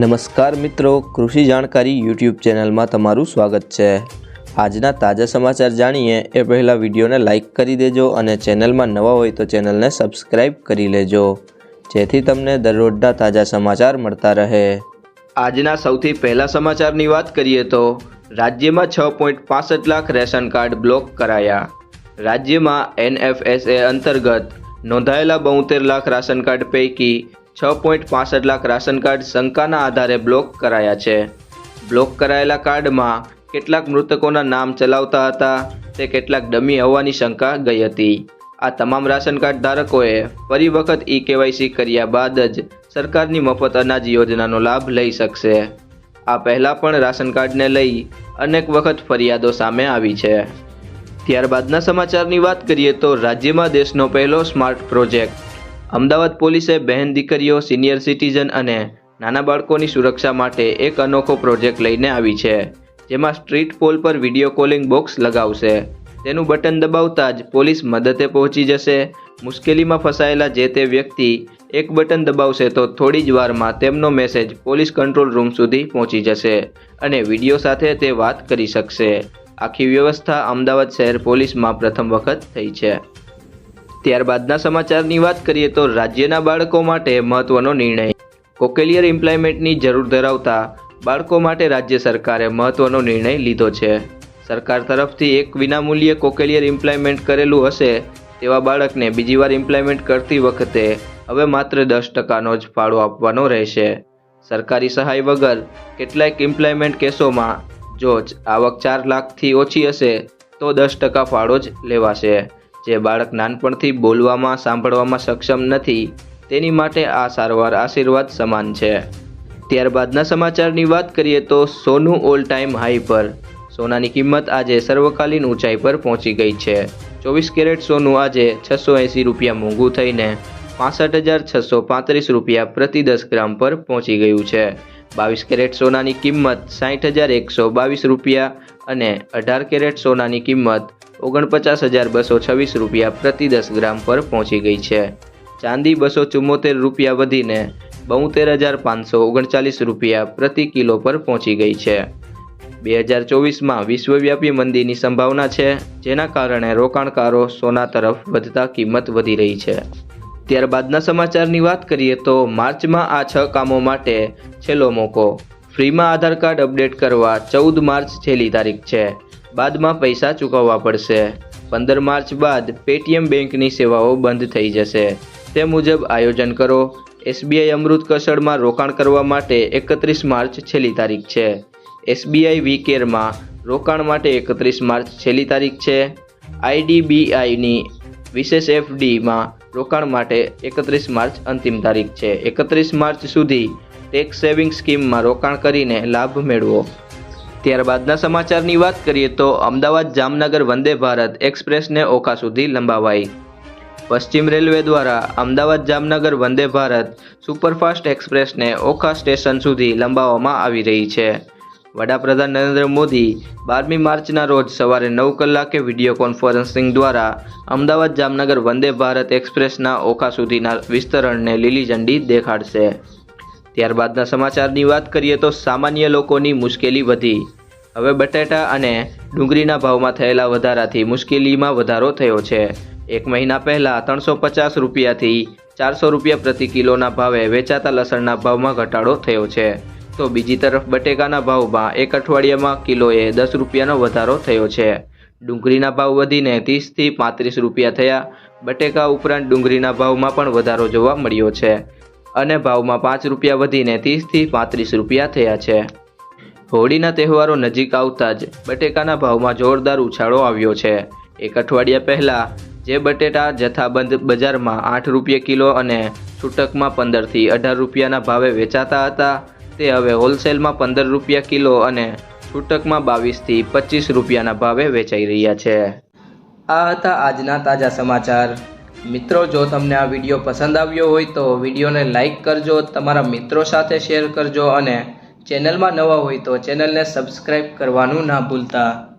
નમસ્કાર મિત્રો, કૃષિ જાણકારી યુટ્યુબ ચેનલમાં તમારું સ્વાગત છે. આજના તાજા સમાચાર જાણીએ એ પહેલાં વિડીયોને લાઇક કરી દેજો અને ચેનલમાં નવા હોય તો ચેનલને સબસ્ક્રાઈબ કરી લેજો, જેથી તમને દરરોજના તાજા સમાચાર મળતા રહે. આજના સૌથી પહેલા સમાચારની વાત કરીએ તો, રાજ્યમાં છ પોઈન્ટ પાસઠ લાખ રેશન કાર્ડ બ્લોક કરાયા. રાજ્યમાં એનએફએસએ અંતર્ગત નોંધાયેલા બોતેર લાખ રાશન કાર્ડ પૈકી છ પોઈન્ટ પાસઠ લાખ રાશન કાર્ડ શંકાના આધારે બ્લોક કરાયા છે. બ્લોક કરાયેલા કાર્ડમાં કેટલાક મૃતકોના નામ ચલાવતા હતા, તે કેટલાક ડમી હોવાની શંકા ગઈ હતી. આ તમામ રાશન કાર્ડ ધારકોએ ફરી વખત ઈ કેવાયસી કર્યા બાદ જ સરકારની મફત અનાજ યોજનાનો લાભ લઈ શકશે. આ પહેલાં પણ રાશન કાર્ડને લઈ અનેક વખત ફરિયાદો સામે આવી છે. ત્યારબાદના સમાચારની વાત કરીએ તો રાજ્યમાં દેશનો પહેલો સ્માર્ટ પ્રોજેક્ટ અમદાવાદ પોલીસે બહેન દીકરીઓ, સિનિયર સિટીઝન અને નાના બાળકોની સુરક્ષા માટે એક અનોખો પ્રોજેક્ટ લઈને આવી છે, જેમાં સ્ટ્રીટ પોલ પર વીડિયો કોલિંગ બોક્સ લગાવશે. તેનું બટન દબાવતા જ પોલીસ મદદે પહોંચી જશે. મુશ્કેલીમાં ફસાયેલા જે તે વ્યક્તિ એક બટન દબાવશે તો થોડી જ વારમાં તેમનો મેસેજ પોલીસ કંટ્રોલ રૂમ સુધી પહોંચી જશે અને વીડિયો સાથે તે વાત કરી શકશે. આખી વ્યવસ્થા અમદાવાદ શહેર પોલીસમાં પ્રથમ વખત થઈ છે. ત્યારબાદના સમાચારની વાત કરીએ તો રાજ્યના બાળકો માટે મહત્વનો નિર્ણય. કોકેલિયર ઇમ્પ્લાયમેન્ટની જરૂર ધરાવતા બાળકો માટે રાજ્ય સરકારે મહત્વનો નિર્ણય લીધો છે. સરકાર તરફથી એક વિનામૂલ્યે કોકેલિયર ઇમ્પ્લાયમેન્ટ કરેલું હશે તેવા બાળકને બીજી વાર ઇમ્પ્લાયમેન્ટ કરતી વખતે હવે માત્ર દસ ટકાનો જ ફાળો આપવાનો રહેશે. સરકારી સહાય વગર કેટલાક ઇમ્પ્લાયમેન્ટ કેસોમાં જો આવક ચાર લાખથી ઓછી હશે તો દસ ટકા ફાળો જ લેવાશે. જે બાળક નાનપણથી બોલવામાં, સાંભળવામાં સક્ષમ નથી, તેની માટે આ સારવાર આશીર્વાદ સમાન છે. ત્યારબાદના સમાચારની વાત કરીએ તો સોનું ઓલ ટાઈમ હાઈ પર. સોનાની કિંમત આજે સર્વકાલીન ઊંચાઈ પર પહોંચી ગઈ છે. ચોવીસ કેરેટ સોનું આજે છસો એંસી રૂપિયા મોંઘું થઈને પાસઠ હજાર છસો પાંત્રીસ રૂપિયા પ્રતિ દસ ગ્રામ પર પહોંચી ગયું છે. બાવીસ કેરેટ સોનાની કિંમત સાઠ હજાર એકસો બાવીસ રૂપિયા અને અઢાર કેરેટ સોનાની કિંમત ઓગણપચાસ હજાર બસો છવ્વીસ રૂપિયા પ્રતિ દસ ગ્રામ પર પહોંચી ગઈ છે. ચાંદી બસો ચુમ્મોતેર રૂપિયા વધીને બોતેર હજાર પાંચસો ઓગણચાલીસ રૂપિયા પ્રતિ કિલો પર પહોંચી ગઈ છે. બે હજાર ચોવીસમાં વિશ્વવ્યાપી મંદીની સંભાવના છે, જેના કારણે રોકાણકારો સોના તરફ વધતા કિંમત વધી રહી છે. ત્યારબાદના સમાચારની વાત કરીએ તો માર્ચમાં આ છ કામો માટે છેલ્લો મોકો. ફ્રીમાં આધાર કાર્ડ અપડેટ કરવા ચૌદ માર્ચ છેલ્લી તારીખ છે. બાદમાં પૈસા ચૂકવવા પડશે. પંદર માર્ચ બાદ પેટીએમ બેંકની સેવાઓ બંધ થઈ જશે. તે મુજબ આયોજન કરો. એસબીઆઈ અમૃત કસળમાં રોકાણ કરવા માટે એકત્રીસ માર્ચ છેલ્લી તારીખ છે. એસબીઆઈ વી કેરમાં રોકાણ માટે એકત્રીસ માર્ચ છેલ્લી તારીખ છે. આઈડીબીઆઈની વિશેષ એફડીમાં રોકાણ માટે એકત્રીસ માર્ચ અંતિમ તારીખ છે. એકત્રીસ માર્ચ સુધી ટેક્સ સેવિંગ સ્કીમમાં રોકાણ કરીને લાભ મેળવો. ત્યારબાદના સમાચારની વાત કરીએ તો અમદાવાદ જામનગર વંદે ભારત એક્સપ્રેસને ઓખા સુધી લંબાવાઈ. પશ્ચિમ રેલવે દ્વારા અમદાવાદ જામનગર વંદે ભારત સુપરફાસ્ટ એક્સપ્રેસને ઓખા સ્ટેશન સુધી લંબાવવામાં આવી રહી છે. વડાપ્રધાન નરેન્દ્ર મોદી બારમી માર્ચના રોજ સવારે નવ કલાકે વીડિયો કોન્ફરન્સિંગ દ્વારા અમદાવાદ જામનગર વંદે ભારત એક્સપ્રેસના ઓખા સુધીના વિસ્તરણને લીલી ઝંડી દેખાડશે. ત્યારબાદના સમાચારની વાત કરીએ તો સામાન્ય લોકોની મુશ્કેલી વધી. હવે બટેટા અને ડુંગળીના ભાવમાં થયેલા વધારાથી મુશ્કેલીમાં વધારો થયો છે. એક મહિના પહેલાં ત્રણસો પચાસ રૂપિયાથી ચારસો રૂપિયા પ્રતિ કિલોના ભાવે વેચાતા લસણના ભાવમાં ઘટાડો થયો છે. તો બીજી તરફ બટેકાના ભાવમાં એક અઠવાડિયામાં કિલોએ દસ રૂપિયાનો વધારો થયો છે. ડુંગળીના ભાવ વધીને ત્રીસથી પાંત્રીસ રૂપિયા થયા. બટેકા ઉપરાંત ડુંગળીના ભાવમાં પણ વધારો જોવા મળ્યો છે અને ભાવમાં પાંચ રૂપિયા વધીને ત્રીસથી પાંત્રીસ રૂપિયા થયા છે. હોળીના તહેવારો નજીક આવતા જ બટેકાના ભાવમાં જોરદાર ઉછાળો આવ્યો છે. એક અઠવાડિયા પહેલાં જે બટેટા જથ્થાબંધ બજારમાં આઠ રૂપિયા કિલો અને છૂટકમાં પંદરથી અઢાર રૂપિયાના ભાવે વેચાતા હતા તે હવે હોલસેલમાં પંદર રૂપિયા કિલો અને છૂટકમાં બાવીસથી પચીસ રૂપિયાના ભાવે વેચાઈ રહ્યા છે. આ હતા આજના તાજા સમાચાર. મિત્રો, જો તમને આ વીડિયો પસંદ આવ્યો હોય તો વિડીયોને લાઇક કરજો, તમારા મિત્રો સાથે શેર કરજો અને ચેનલમાં નવા હોય તો ચેનલને સબસ્ક્રાઈબ કરવાનું ના ભૂલતા.